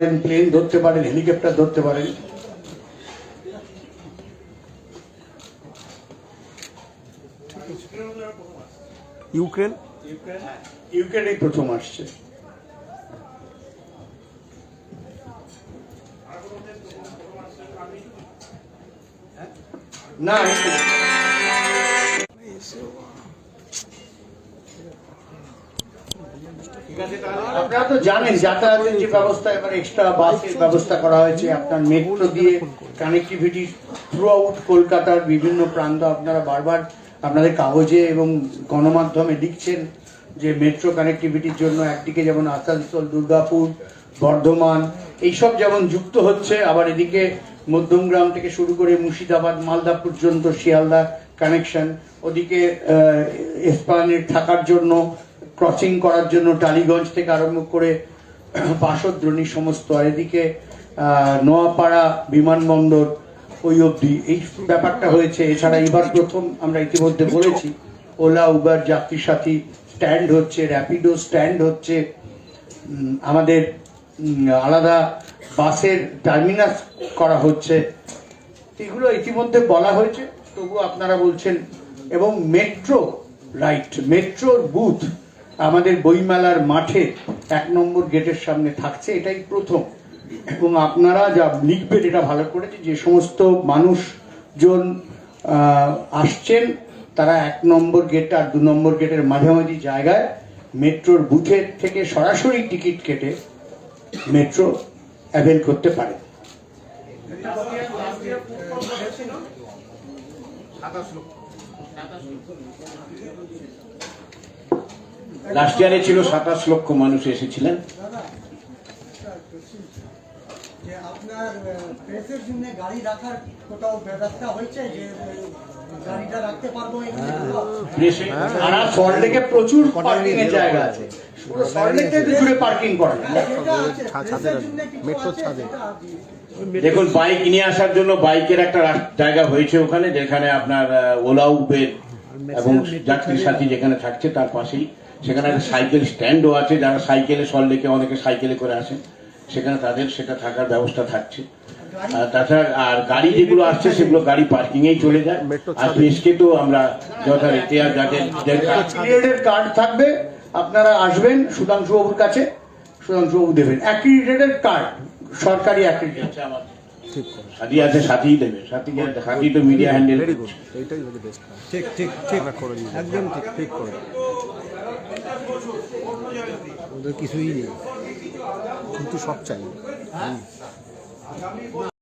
Plane ধরতে পারেন helicopter ধরতে পারেন। ইউক্রেন? ইউক্রেনেই প্রথম আসছে। না আপনারা তো জানেন যাতায়াতের যে ব্যবস্থা, এবার এক্সট্রা বাসের ব্যবস্থা করা হয়েছে, আপনার মেট্রো দিয়ে কানেক্টিভিটি থ্রু আউট কলকাতার বিভিন্ন প্রান্ত আপনারা বারবার আপনাদের কাগজে এবং গণমাধ্যমে লিখছেন যে মেট্রো কানেক্টিভিটির জন্য একদিকে যেমন আসানসোল, দুর্গাপুর, বর্ধমান, এইসব যেমন যুক্ত হচ্ছে, আবার এদিকে মধ্যমগ্রাম থেকে শুরু করে মুর্শিদাবাদ, মালদা পর্যন্ত শিয়ালদা কানেকশন ওদিকে এসপানের থাকার জন্য ক্রসিং করার জন্য টালিগঞ্জ থেকে আরম্ভ করে বাসদ্রণী সমস্ত, আর এদিকে নোয়াপাড়া বিমানবন্দর ওই অবধি। এই ব্যাপারটা হয়েছে। এছাড়া এবার প্রথম আমরা ইতিমধ্যে বলেছি, ওলা, উবার যাত্রী সাথী স্ট্যান্ড হচ্ছে, র্যাপিডো স্ট্যান্ড হচ্ছে আমাদের আলাদা বাসের টার্মিনাস করা হচ্ছে। এগুলো ইতিমধ্যে বলা হয়েছে তবু আপনারা বলছেন, এবং মেট্রো রাইট মেট্রোর বুথ আমাদের বইমেলার মাঠে এক নম্বর গেটের সামনে থাকছে, এটাই প্রথম। এবং আপনারা যা লিখবেন, এটা ভালো করেছে, যে সমস্ত মানুষজন আসছেন, তারা এক নম্বর গেট আর দু নম্বর গেটের মাঝামাঝি জায়গায় মেট্রোর বুথের থেকে সরাসরি টিকিট কেটে মেট্রো অ্যাভেল করতে পারে। লাস্ট ইয়ারে ছিল সাতাশ লক্ষ মানুষ এসেছিলেন। আপনার প্রেসের জন্য গাড়ি রাখার কোথাও ব্যবস্থা হয়েছে যে গাড়িটা রাখতে পারব এখানে কোথাও? প্রেসে সারা সল্টলেকে প্রচুর পার্কিং এর জায়গা আছে। জুড়ে পার্কিং করা ছাদে। দেখুন বাইক নিয়ে আসার জন্য বাইকের একটা জায়গা হয়েছে ওখানে যেখানে আপনার ওলা উবের এবং যাত্রী সাথী যেখানে থাকছে তার পাশেই। সেখানে একটা সাইকেল স্ট্যান্ডও আছে যারা সাইকেলে সল্লেকে অনেকে সাইকেলে করে আসেন। সেখানে তাদের সেটা থাকার ব্যবস্থা থাকছে। আর তাছাড়া আর গাড়ি যেগুলো আসছে সেগুলো গাড়ি পার্কিং এই চলে যায়। আর প্রেসকে তো আমরা যথারীতি আর যাদের যাদের- পিরিয়ডের কার্ড থাকবে আপনারা আসবেন সুধাংশু বাবুর কাছে সুধাংশু বাবু দেবেন। অ্যাক্রিডিটেড কার্ড সরকারি অ্যাক্রিডিটেড আছে করে সাথী আছে সাথীই দেবে। সাথী সাথী তো মিডিয়া হ্যান্ডেল ঠিক ঠিক ঠিক। একদম ঠিক ঠিক করে। ওদের কিছুই নেই। কিন্তু সব চাই।